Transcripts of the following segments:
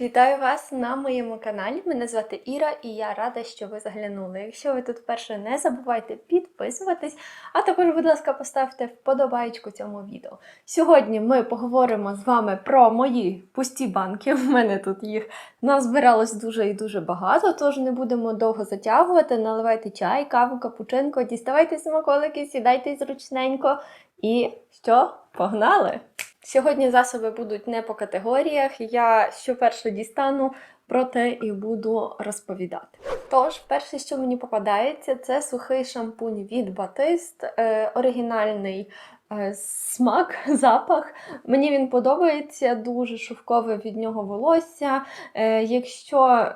Вітаю вас на моєму каналі. Мене звати Іра і я рада, що ви заглянули. Якщо ви тут вперше, не забувайте підписуватись, а також, будь ласка, поставте вподобайку цьому відео. Сьогодні ми поговоримо з вами про мої пусті банки. У мене тут їх назбиралось дуже і дуже багато, тож не будемо довго затягувати. Наливайте чай, каву, капучинко, діставайте смаколики, сідайте зручненько. І що? Погнали! Сьогодні засоби будуть не по категоріях. Я що перше дістану, про те і буду розповідати. Тож, перше, що мені попадається, це сухий шампунь від Батист, е, оригінальний е, смак, запах. Мені він подобається, дуже шовкове від нього волосся. Е, якщо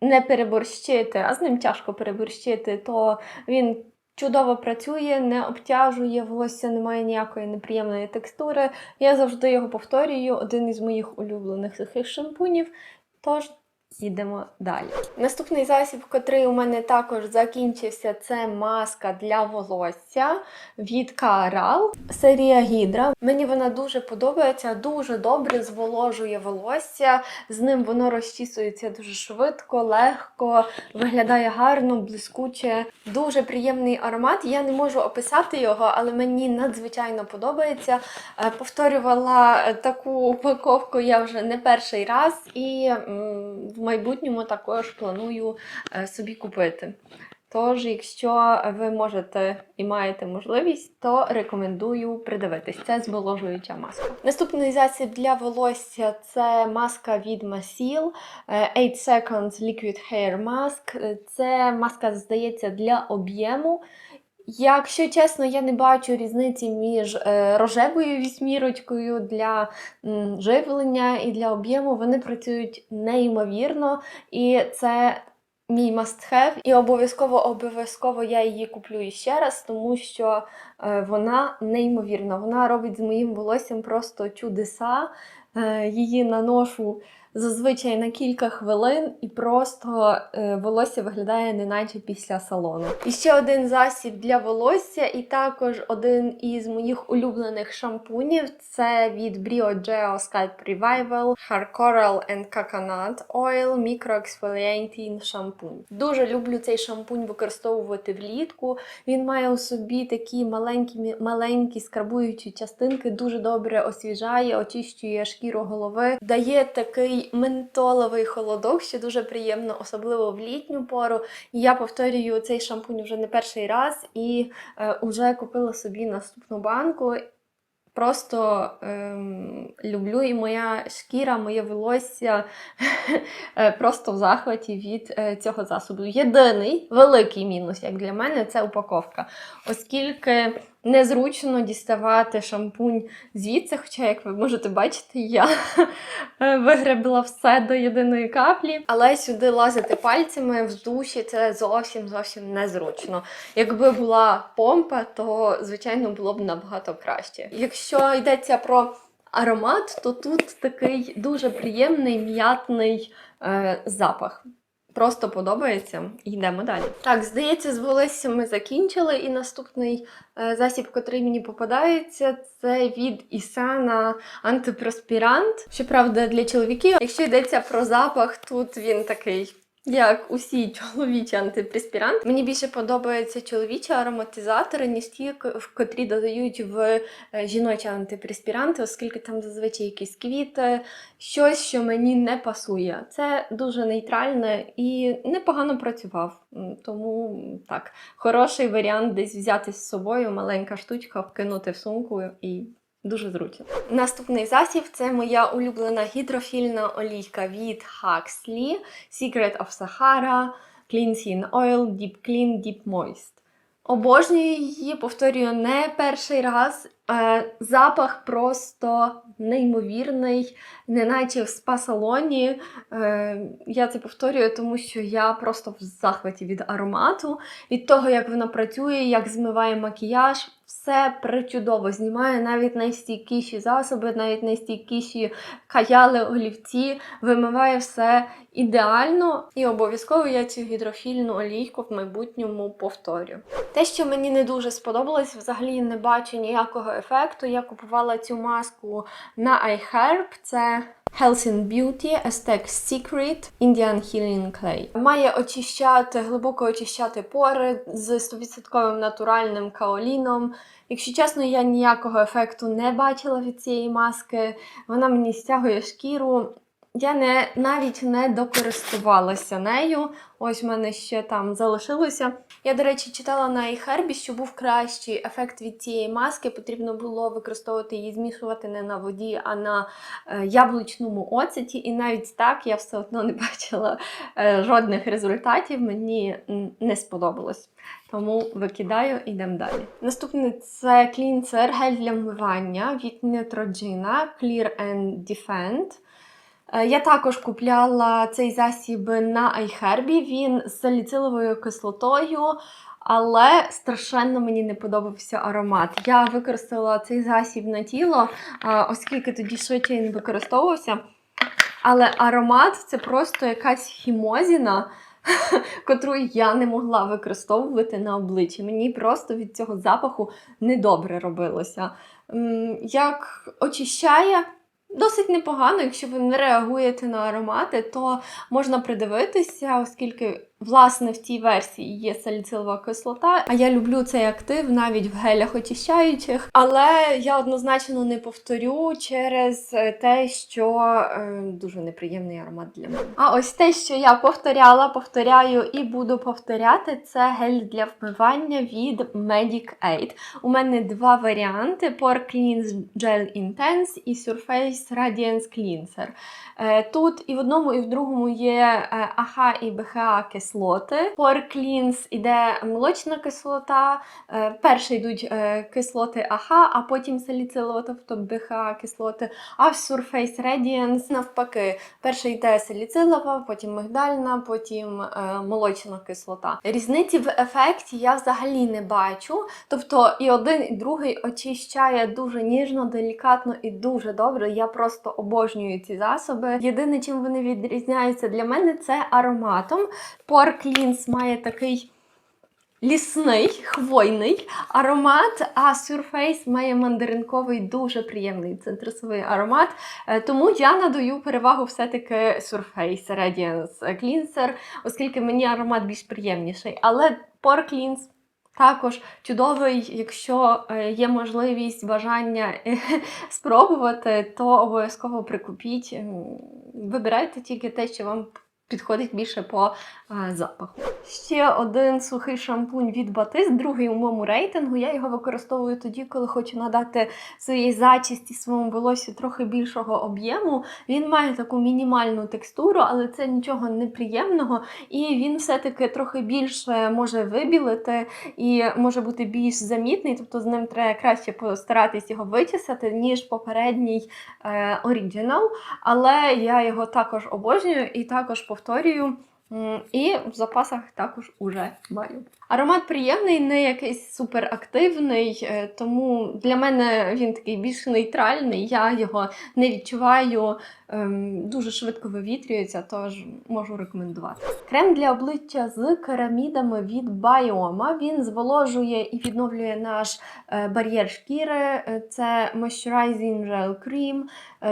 не переборщити, а з ним тяжко переборщити, то він чудово працює, не обтяжує, волосся немає ніякої неприємної текстури. Я завжди його повторюю, один із моїх улюблених сухих шампунів. Тож Йдемо далі. Наступний засіб, котрий у мене також закінчився, це маска для волосся від Каарал. Серія Гідра. Мені вона дуже подобається, дуже добре зволожує волосся. З ним воно розчісується дуже швидко, легко, виглядає гарно, блискуче. Дуже приємний аромат. Я не можу описати його, але мені надзвичайно подобається. Е, Повторювала таку упаковку я вже не перший раз і в майбутньому також планую е, собі купити. Тож, якщо ви можете і маєте можливість, то рекомендую придивитись. Це зволожуюча маска. Наступний засіб для волосся це маска від Masil 8 Seconds Liquid Hair Mask. Е, Це маска, здається, для об'єму. Якщо чесно, я не бачу різниці між е, рожевою вісьмірочкою для живлення і для об'єму. Вони працюють неймовірно, і це мій must have. І обов'язково обов'язково я її куплю іще раз, тому що е, вона неймовірна. Вона робить з моїм волоссям просто чудеса. Е, її наношу зазвичай на кілька хвилин, і просто е, волосся виглядає неначе після салону. І ще один засіб для волосся, і також один із моїх улюблених шампунів це від Brio Geo Scalp Revival Hair Coral and Coconut Oil Microexfoliating Shampoo. Дуже люблю цей шампунь використовувати влітку. Він має у собі такі маленькі маленькі скрабуючі частинки, дуже добре освіжає, очищує шкіру голови, дає такий ментоловий холодок, що дуже приємно, особливо в літню пору. Я повторюю цей шампунь вже не перший раз і е, вже купила собі наступну банку. Просто ем, люблю і моя шкіра, моє волосся е, просто в захваті від е, цього засобу. Єдиний великий мінус, як для мене, це упаковка. Оскільки незручно діставати шампунь звідси, хоча, як ви можете бачити, я е, вигребла все до єдиної каплі. Але сюди лазити пальцями в душі це зовсім зовсім незручно. Якби була помпа, то звичайно було б набагато краще. Якщо йдеться про аромат, то тут такий дуже приємний м'ятний е, запах. Просто подобається. Йдемо далі. Так, здається, з волоссям ми закінчили. І наступний е, засіб, котрий мені попадається, це від Ісана антипроспірант. Щоправда, для чоловіків. Якщо йдеться про запах, тут він такий. Як усі чоловічі антипреспіранти. Мені більше подобаються чоловічі ароматизатори, ніж ті, котрі додають в е, жіночі антипреспіранти, оскільки там зазвичай якісь квіти, щось, що мені не пасує. Це дуже нейтральне і непогано працював. Тому так, хороший варіант десь взяти з собою, маленька штучка, вкинути в сумку і Дуже зручно. Наступний засіб це моя улюблена гідрофільна олійка від Huxley Secret of Sahara Cleansing Oil Deep Clean Deep Moist. Обожнюю її, повторюю не перший раз. Е, запах просто неймовірний, неначе в спа-салоні. Е, я це повторюю, тому що я просто в захваті від аромату, від того, як вона працює, як змиває макіяж. Все причудово знімає навіть найстійкіші засоби, навіть найстійкіші каяли, олівці, вимиває все ідеально. І обов'язково я цю гідрофільну олійку в майбутньому повторю. Те, що мені не дуже сподобалось, взагалі не бачу ніякого ефекту. Я купувала цю маску на iHerb. Це Health and Beauty Aztec Secret Indian Healing Clay. Має очищати, глибоко очищати пори з 100% натуральним каоліном. Якщо чесно, я ніякого ефекту не бачила від цієї маски. Вона мені стягує шкіру. Я не навіть не докористувалася нею. Ось в мене ще там залишилося. Я, до речі, читала на iHerb, що був кращий ефект від цієї маски. Потрібно було використовувати її, змішувати не на воді, а на е, яблучному оцеті. І навіть так я все одно не бачила е, жодних результатів. Мені не сподобалось. Тому викидаю, йдемо далі. Наступне це клінцер гель для вмивання від Neutrogena Clear and Defend. Е, Я також купляла цей засіб на iHerb. Він з саліциловою кислотою, але страшенно мені не подобався аромат. Я використала цей засіб на тіло, е, оскільки тоді швидше він використовувався. Але аромат це просто якась хімозіна, котру я не могла використовувати на обличчі. Мені просто від цього запаху недобре робилося. Як очищає, досить непогано, якщо ви не реагуєте на аромати, то можна придивитися, оскільки. Власне, в цій версії є саліцилова кислота, а я люблю цей актив навіть в гелях очищаючих. Але я однозначно не повторю через е, те, що е, дуже неприємний аромат для мене. А ось те, що я повторяла, повторяю і буду повторяти, це гель для вмивання від Medic Aid. У мене два варіанти: Pore Cleanse Gel Intense і Surface Radiance Cleanser. Е, Тут і в одному, і в другому є е, АХ і БХА кислоти. Cleanse іде молочна кислота. Е, Перше йдуть е, кислоти АХ, а потім саліцилова, тобто БХА кислоти. А в Surface Radiance навпаки. Перше йде саліцилова, потім мигдальна, потім е, молочна кислота. Різниці в ефекті я взагалі не бачу. Тобто і один, і другий очищає дуже ніжно, делікатно і дуже добре. Я просто обожнюю ці засоби. Єдине, чим вони відрізняються для мене, це ароматом. Pore Cleanse має такий. Лісний, хвойний аромат, а Surface має мандаринковий, дуже приємний цитрусовий аромат. Е, Тому я надаю перевагу все-таки Surface Radiance Cleanser, оскільки мені аромат більш приємніший. Але Pore Cleanse також чудовий, якщо е, є можливість, бажання е, спробувати, то обов'язково прикупіть. Вибирайте тільки те, що вам підходить більше по е, запаху. Ще один сухий шампунь від Батис, другий у моєму рейтингу. Я його використовую тоді, коли хочу надати своїй зачісті, своєму волосю трохи більшого об'єму. Він має таку мінімальну текстуру, але це нічого неприємного. І він все-таки трохи більше може вибілити і може бути більш замітний, тобто з ним треба краще постаратись його вичесати, ніж попередній е. Але я його також обожнюю і також повторюю. І в запасах також уже маю. Аромат приємний, не якийсь суперактивний, е, тому для мене він такий більш нейтральний. Я його не відчуваю, ем, дуже швидко вивітрюється, тож можу рекомендувати. Крем для обличчя з керамідами від Bioma. Він зволожує і відновлює наш е, бар'єр шкіри. Е, Це Moisturizing Gel Cream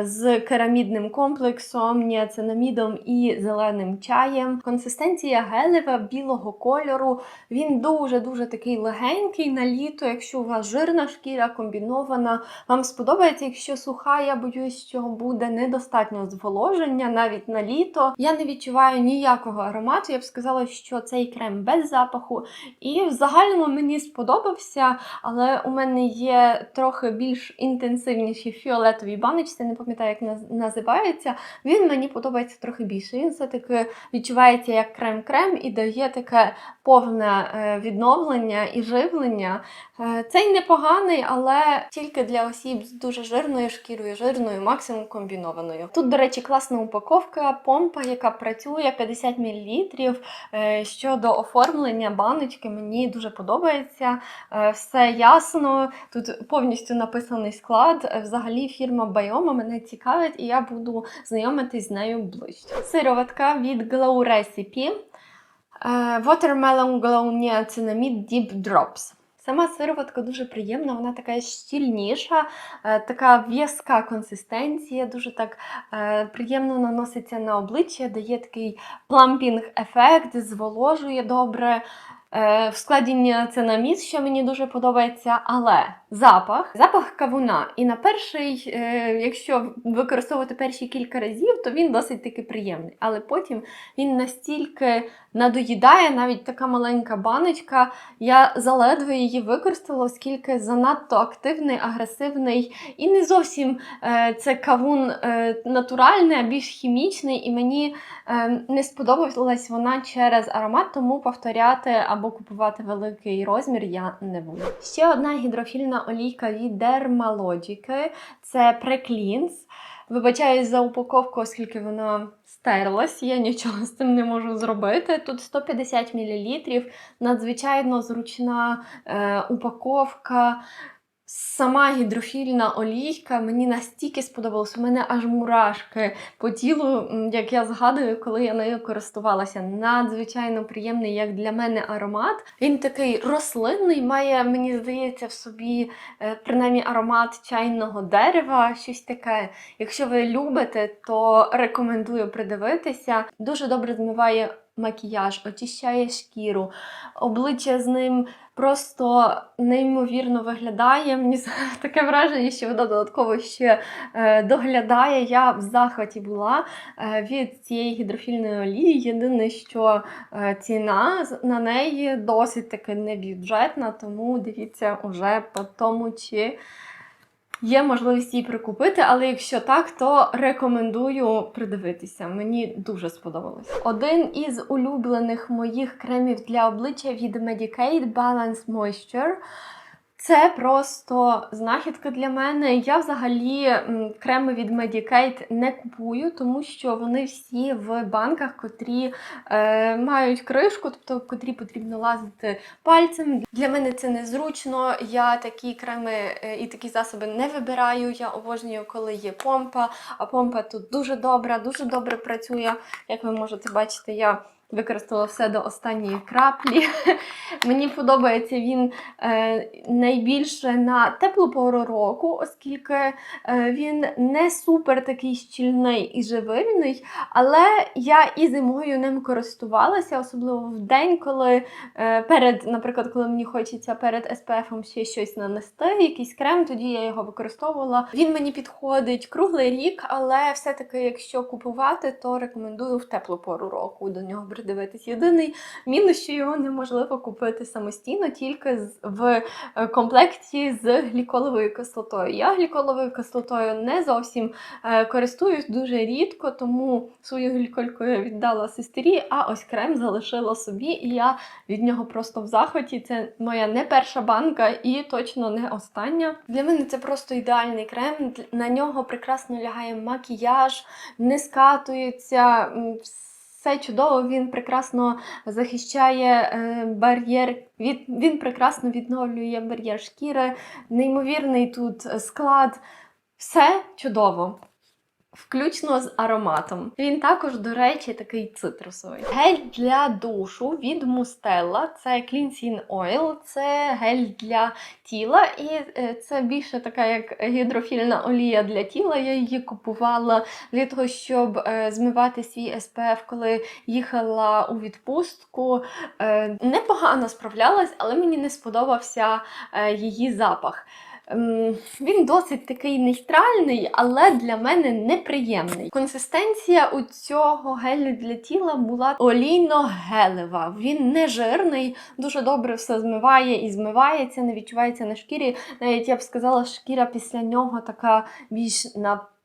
з керамідним комплексом, ніацинамідом і зеленим чаєм. Консистенція гелева білого кольору. Він дуже-дуже такий легенький на літо. Якщо у вас жирна шкіра комбінована, вам сподобається, якщо суха, я боюсь, що буде недостатньо зволоження навіть на літо. Я не відчуваю ніякого аромату. Я б сказала, що цей крем без запаху. І в загальному мені сподобався, але у мене є трохи більш інтенсивніші фіолетові баночці, не пам'ятаю, як називається. Він мені подобається трохи більше. Він все-таки відчувається як крем-крем і дає таке повне відновлення і живлення. Е, Цей непоганий, але тільки для осіб з дуже жирною шкірою, жирною, максимум комбінованою. Тут, до речі, класна упаковка, помпа, яка працює 50 мл. Е, Щодо оформлення баночки, мені дуже подобається. Е, Все ясно. Тут повністю написаний склад. Е, Взагалі фірма Bioma мене цікавить, і я буду знайомитись з нею ближче. Сироватка від Glow Recipe. Е, Watermelon Glow Niacinamide Deep Drops. Сама сироватка дуже приємна, вона така щільніша, е, така в'язка консистенція, дуже так е, приємно наноситься на обличчя, дає такий плампінг-ефект, зволожує добре. В складі це що мені дуже подобається, але запах, запах кавуна. І на перший, е, якщо використовувати перші кілька разів, то він досить таки приємний. Але потім він настільки надоїдає, навіть така маленька баночка. Я заледве її використала, оскільки занадто активний, агресивний і не зовсім е, це кавун е, натуральний, а більш хімічний. І мені не сподобалась вона через аромат, тому повторяти або купувати великий розмір я не буду. Ще одна гідрофільна олійка від Dermalogic – це преклінс. Вибачаюсь за упаковку, оскільки вона стерлась, я нічого з цим не можу зробити. Тут 150 мл, надзвичайно зручна е, упаковка. Сама гідрофільна олійка мені настільки сподобалась. У мене аж мурашки по тілу, як я згадую, коли я нею користувалася. Надзвичайно приємний, як для мене, аромат. Він такий рослинний, має, мені здається, в собі е, принаймні аромат чайного дерева, щось таке. Якщо ви любите, то рекомендую придивитися. Дуже добре змиває макіяж, очищає шкіру, обличчя з ним просто неймовірно виглядає. Мені таке враження, що вона додатково ще е, доглядає. Я в захваті була е, від цієї гідрофільної олії. Єдине, що е, ціна на неї досить таки небюджетна, тому дивіться уже по тому, чи. Є можливість її прикупити, але якщо так, то рекомендую придивитися. Мені дуже сподобалось. Один із улюблених моїх кремів для обличчя від Medicaid Balance Moisture. Це просто знахідка для мене. Я взагалі креми від Medicaid не купую, тому що вони всі в банках, котрі е, мають кришку, тобто котрі потрібно лазити пальцем. Для мене це незручно. Я такі креми е, і такі засоби не вибираю. Я обожнюю, коли є помпа. А помпа тут дуже добра, дуже добре працює. Як ви можете бачити, я використала все до останньої краплі. Мені подобається він е, найбільше на теплу пору року, оскільки е, він не супер такий щільний і живильний, але я і зимою ним користувалася, особливо в день, коли е, перед, наприклад, коли мені хочеться перед SPF ще щось нанести, якийсь крем, тоді я його використовувала. Він мені підходить круглий рік, але все-таки, якщо купувати, то рекомендую в теплу пору року до нього придивитись. Єдиний мінус, що його неможливо купити самостійно, тільки в е, комплекті з гліколовою кислотою. Я гліколовою кислотою не зовсім е, користуюсь дуже рідко, тому свою глікольку я віддала сестері, а ось крем залишила собі, і я від нього просто в захваті. Це моя не перша банка і точно не остання. Для мене це просто ідеальний крем. На нього прекрасно лягає макіяж, не скатується. Все чудово, він прекрасно захищає е, бар'єр, від, він прекрасно відновлює бар'єр шкіри, неймовірний тут склад. Все чудово. Включно з ароматом. Він також, до речі, такий цитрусовий. Гель для душу від Mustella. Це Cleansing Oil, це гель для тіла, і е, це більше така як гідрофільна олія для тіла. Я її купувала для того, щоб е, змивати свій SPF, коли їхала у відпустку. Е, непогано справлялась, але мені не сподобався її запах. Ем, Він досить такий нейтральний, але для мене неприємний. Консистенція у цього гелю для тіла була олійно-гелева. Він не жирний, дуже добре все змиває і змивається, не відчувається на шкірі. Навіть я б сказала, шкіра після нього така більш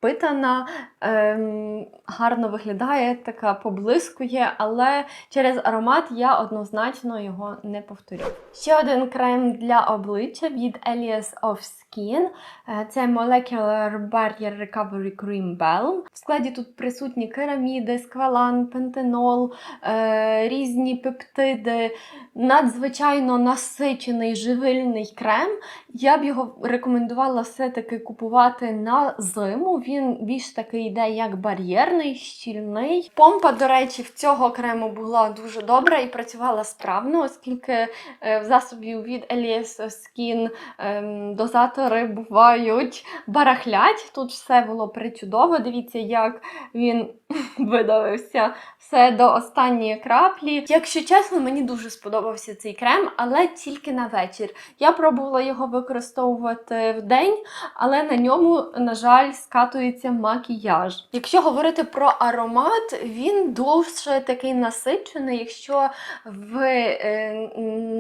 напитана, ем, гарно виглядає, така поблискує, але через аромат я однозначно його не повторю. Ще один крем для обличчя від Elias of Skin. Е, Це Molecular Barrier Recovery Cream Balm. В складі тут присутні кераміди, сквалан, пентенол, е, різні пептиди, надзвичайно насичений живильний крем. Я б його рекомендувала все-таки купувати на зиму. Він більш такий йде як бар'єрний, щільний. Помпа, до речі, в цього крему була дуже добра і працювала справно, оскільки е, в засобі від Elias Skin ем, дозатори бувають барахлять. Тут все було причудово. Дивіться, як він видавився все до останньої краплі. Якщо чесно, мені дуже сподобався цей крем, але тільки на вечір. Я пробувала його використовувати в день, але на ньому, на жаль, скатується макіяж. Якщо говорити про аромат, він дуже такий насичений. Якщо ви е,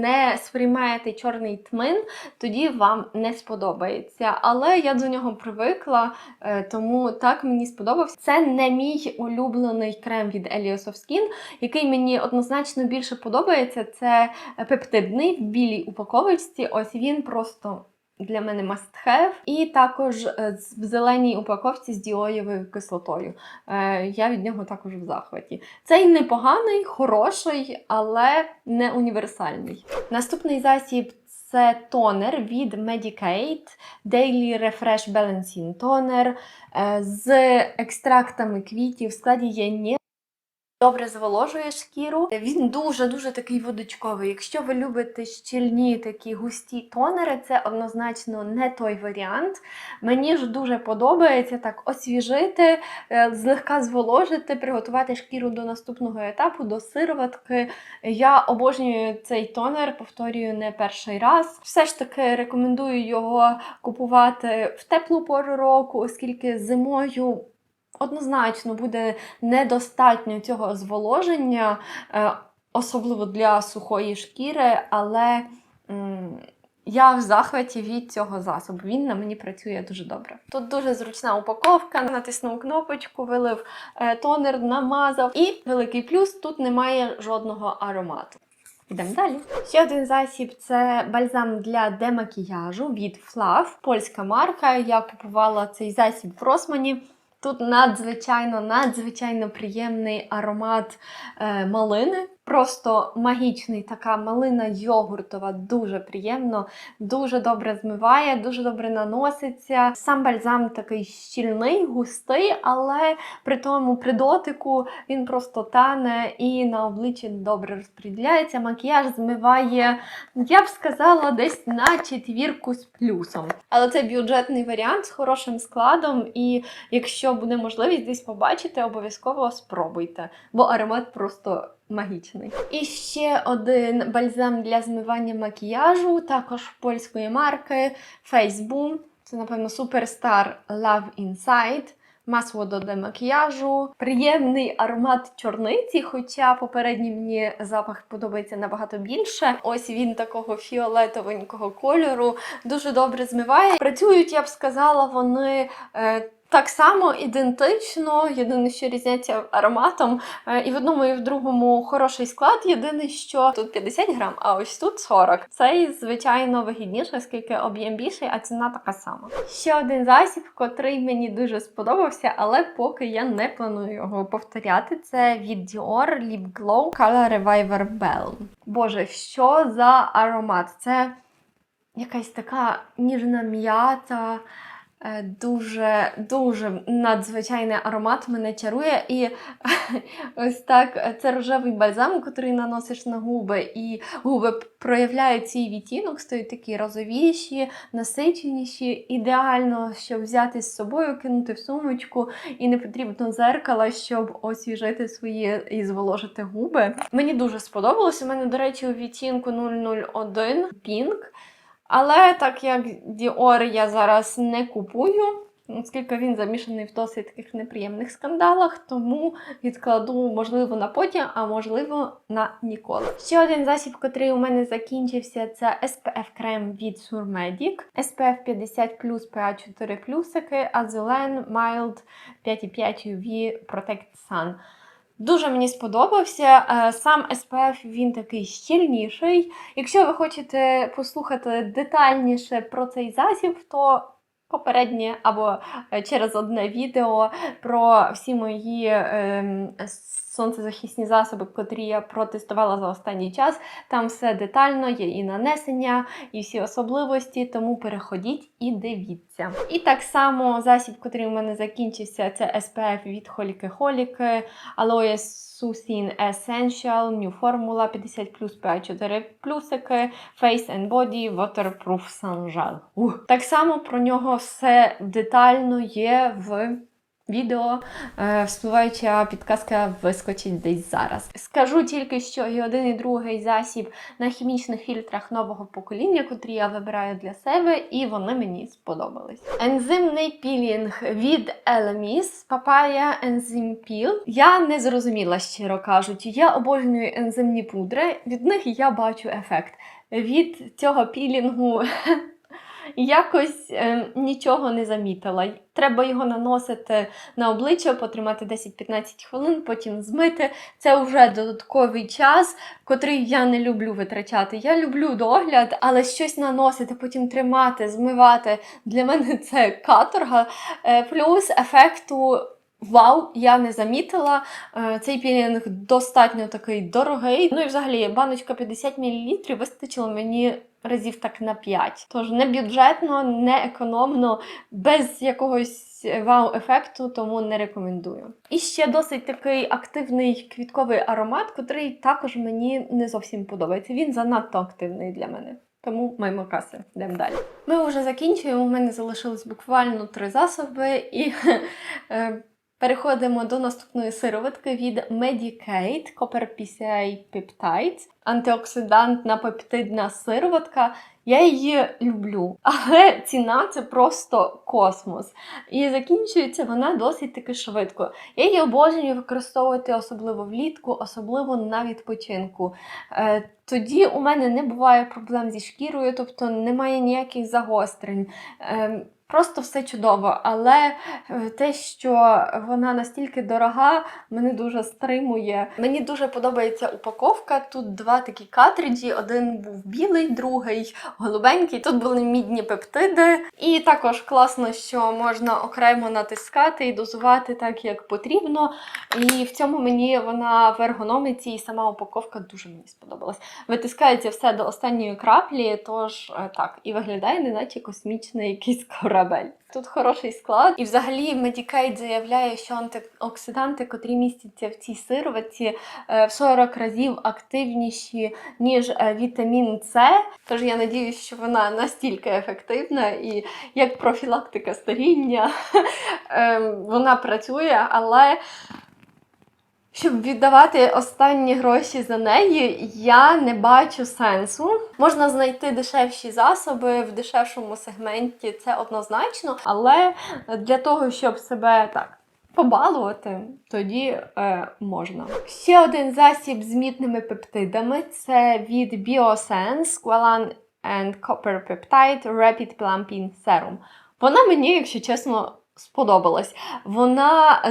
не сприймаєте чорний тмин, тоді вам не сподобається. Але я до нього привикла, е, тому так мені сподобався. Це не мій улюблений крем від Elios of Skin, який мені однозначно більше подобається. Це пептидний в білій упаковочці. Ось він просто. Для мене must have. І також е, в зеленій упаковці з діоєвою кислотою. Е, Я від нього також в захваті. Цей непоганий, хороший, але не універсальний. Наступний засіб це тонер від Medicaid Daily Refresh Balancing Toner е, з екстрактами квітів. В складі є. Добре зволожує шкіру. Він дуже-дуже такий водочковий. Якщо ви любите щільні такі густі тонери, це однозначно не той варіант. Мені ж дуже подобається так освіжити, е, злегка зволожити, приготувати шкіру до наступного етапу, до сироватки. Я обожнюю цей тонер, повторюю не перший раз. Все ж таки рекомендую його купувати в теплу пору року, оскільки зимою. Однозначно буде недостатньо цього зволоження, е, особливо для сухої шкіри, але я в захваті від цього засобу. Він на мені працює дуже добре. Тут дуже зручна упаковка, натиснув кнопочку, вилив е, тонер, намазав. І великий плюс тут немає жодного аромату. Йдемо далі. Ще один засіб це бальзам для демакіяжу від Fluff, польська марка. Я купувала цей засіб в Росмані. Тут надзвичайно, надзвичайно приємний аромат е, малини. Просто магічний, така малина йогуртова, дуже приємно, дуже добре змиває, дуже добре наноситься. Сам бальзам такий щільний, густий, але при тому при дотику він просто тане і на обличчі добре розподіляється. Макіяж змиває, я б сказала, десь на четвірку з плюсом. Але це бюджетний варіант з хорошим складом, і якщо буде можливість десь побачити, обов'язково спробуйте, бо аромат просто магічний. І ще один бальзам для змивання макіяжу, також польської марки Face Boom. Це, напевно, Superstar Love Inside. Масло до демакіяжу, приємний аромат чорниці, хоча попередній мені запах подобається набагато більше. Ось він такого фіолетовенького кольору, дуже добре змиває. Працюють, я б сказала, вони. Так само ідентично, єдине, що різняться ароматом. Е, І в одному, і в другому хороший склад. Єдине, що тут 50 грам, а ось тут 40. Цей, звичайно, вигідніше, оскільки об'єм більший, а ціна така сама. Ще один засіб, котрий мені дуже сподобався, але поки я не планую його повторяти. Це від Dior Lip Glow Color Reviver Bell. Боже, що за аромат? Це якась така ніжна м'ята. Е, Дуже, дуже надзвичайний аромат мене чарує. І ось так е, це рожевий бальзам, який наносиш на губи, і губи проявляють цей відтінок, стають такі розовіші, насиченіші. Ідеально, щоб взяти з собою, кинути в сумочку, і не потрібно зеркала, щоб освіжити свої і зволожити губи. Мені дуже сподобалось. У мене, до речі, у відтінку 001 Pink. Але так як Dior я зараз не купую, оскільки він замішаний в досить таких неприємних скандалах, тому відкладу, можливо, на потім, а можливо, на ніколи. Ще один засіб, який у мене закінчився, це SPF крем від Surmedic. SPF 50 PA 4 плюсики, Azulen Mild 5,5 UV Protect Sun. Дуже мені сподобався. Е, Сам SPF він такий щільніший. Якщо ви хочете послухати детальніше про цей засіб, то попереднє або е, через одне відео про всі мої ем, сонцезахисні засоби, котрі я протестувала за останній час. Там все детально, є і нанесення, і всі особливості, тому переходіть і дивіться. І так само засіб, котрий у мене закінчився, це SPF від Холіки Холіки, Aloe Susin Essential, New Formula 50 PA4 плюсики, Face and Body, Waterproof Sun Gel. Так само про нього все детально є в відео. Е, Вспливаюча підказка вискочить десь зараз. Скажу тільки, що і один, і другий засіб на хімічних фільтрах нового покоління, котрі я вибираю для себе, і вони мені сподобались. Ензимний пілінг від Elemis, Papaya Enzyme Peel. Я не зрозуміла, щиро кажучи. Я обожнюю ензимні пудри, від них я бачу ефект. Від цього пілінгу якось е, нічого не замітила. Треба його наносити на обличчя, потримати 10-15 хвилин, потім змити. Це вже додатковий час, котрий я не люблю витрачати. Я люблю догляд, але щось наносити, потім тримати, змивати. Для мене це каторга. Е, плюс ефекту. Вау, я не замітила. Е, Цей пілінг достатньо такий дорогий. Ну і взагалі баночка 50 мл вистачило мені разів так на 5. Тож не бюджетно, не економно, без якогось вау-ефекту, тому не рекомендую. І ще досить такий активний квітковий аромат, котрий також мені не зовсім подобається. Він занадто активний для мене. Тому маємо каси, йдемо далі. Ми вже закінчуємо. У мене залишилось буквально три засоби, і е, переходимо до наступної сироватки від Medicaid Copper PCI Peptides. Антиоксидантна пептидна сироватка. Я її люблю, але ціна це просто космос. І закінчується вона досить таки швидко. Я її обожнюю використовувати особливо влітку, особливо на відпочинку. Е, тоді у мене не буває проблем зі шкірою, тобто немає ніяких загострень. Просто все чудово, але е, те, що вона настільки дорога, мене дуже стримує. Мені дуже подобається упаковка. Тут два такі картриджі: один був білий, другий голубенький. Тут були мідні пептиди. І також класно, що можна окремо натискати і дозувати так, як потрібно. І в цьому мені вона в ергономіці і сама упаковка дуже мені сподобалась. Витискається все до останньої краплі, тож е, так, і виглядає, неначе космічний якийсь корабель. Тут хороший склад, і взагалі Medicaid заявляє, що антиоксиданти, котрі містяться в цій сироватці, е, в 40 разів активніші, ніж е, вітамін С. Тож я надіюся, що вона настільки ефективна і як профілактика старіння ем, вона працює, але. Щоб віддавати останні гроші за неї, я не бачу сенсу. Можна знайти дешевші засоби в дешевшому сегменті, це однозначно. Але для того, щоб себе так побалувати, тоді е, можна. Ще один засіб з мітними пептидами це від Biosense Squalane and Copper Peptide Rapid Plumping Serum. Вона мені, якщо чесно, сподобалась. Вона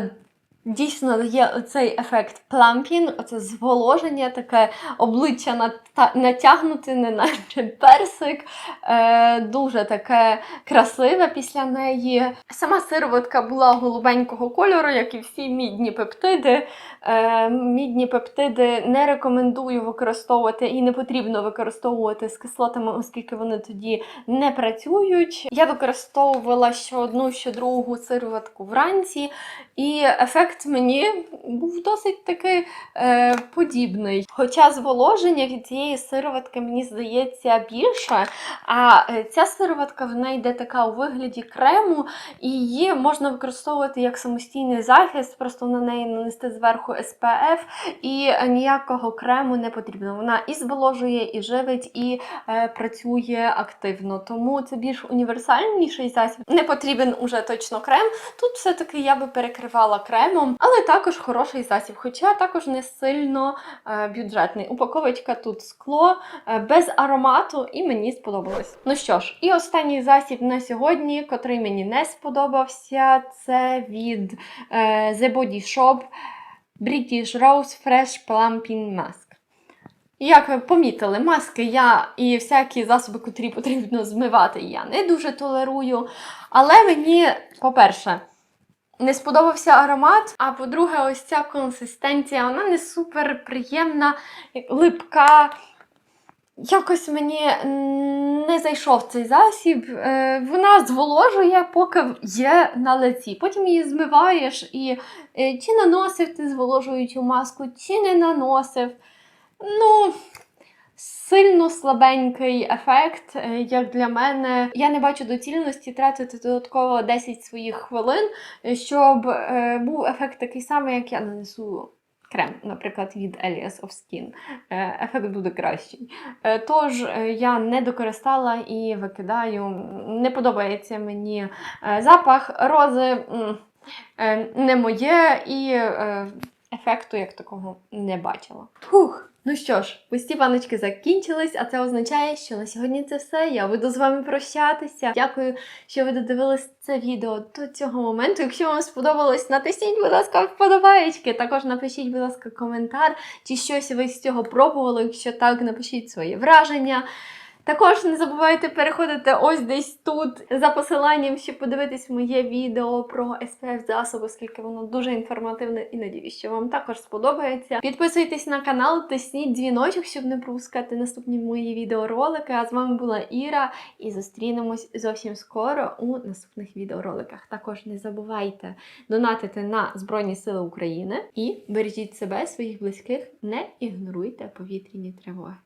Дійсно дає цей ефект плампін, оце зволоження, таке обличчя натягнуте, не наче персик. Е, Дуже таке красиве після неї. Сама сироватка була голубенького кольору, як і всі мідні пептиди. Е, Мідні пептиди не рекомендую використовувати і не потрібно використовувати з кислотами, оскільки вони тоді не працюють. Я використовувала що одну, що другу сироватку вранці, і ефект мені був досить таки е, подібний. Хоча зволоження від цієї сироватки, мені здається, більше. А е, ця сироватка вона йде така у вигляді крему, і її можна використовувати як самостійний захист, просто на неї нанести зверху SPF, і ніякого крему не потрібно. Вона і зволожує, і живить, і е, працює активно. Тому це більш універсальніший засіб. Не потрібен уже точно крем. Тут все-таки я би перекривала кремом але також хороший засіб, хоча також не сильно е, бюджетний. Упаковочка тут скло, е, без аромату, і мені сподобалось. Ну що ж, і останній засіб на сьогодні, котрий мені не сподобався, це від е, The Body Shop. British Rose Fresh Plumping Mask. Як ви помітили, маски я і всякі засоби, котрі потрібно змивати, я не дуже толерую. Але мені, по-перше, не сподобався аромат. А по-друге, ось ця консистенція, вона не супер приємна, липка. Якось мені не зайшов цей засіб. Е, Вона зволожує, поки є на лиці. Потім її змиваєш і е, чи наносив ти зволожуючу маску, чи не наносив. Ну, сильно слабенький ефект, е, як для мене. Я не бачу доцільності тратити додатково 10 своїх хвилин, щоб е, був ефект такий самий, як я нанесу. Крем, наприклад, від Elias of Skin. Е, Ефект буде кращий. Тож я не докористала і викидаю. Не подобається мені запах рози, не моє, і ефекту як такого не бачила. Фух. Ну що ж, пусті баночки закінчились, а це означає, що на сьогодні це все. Я буду з вами прощатися. Дякую, що ви додивились це відео до цього моменту. Якщо вам сподобалось, натисніть, будь ласка, вподобаєчки. Також напишіть, будь ласка, коментар, чи щось ви з цього пробували. Якщо так, напишіть свої враження. Також не забувайте переходити ось десь тут за посиланням, щоб подивитись моє відео про SPF засоби, оскільки воно дуже інформативне і надіюсь, що вам також сподобається. Підписуйтесь на канал, тисніть дзвіночок, щоб не пропускати наступні мої відеоролики. А з вами була Іра, і зустрінемось зовсім скоро у наступних відеороликах. Також не забувайте донатити на Збройні Сили України і бережіть себе, своїх близьких, не ігноруйте повітряні тривоги.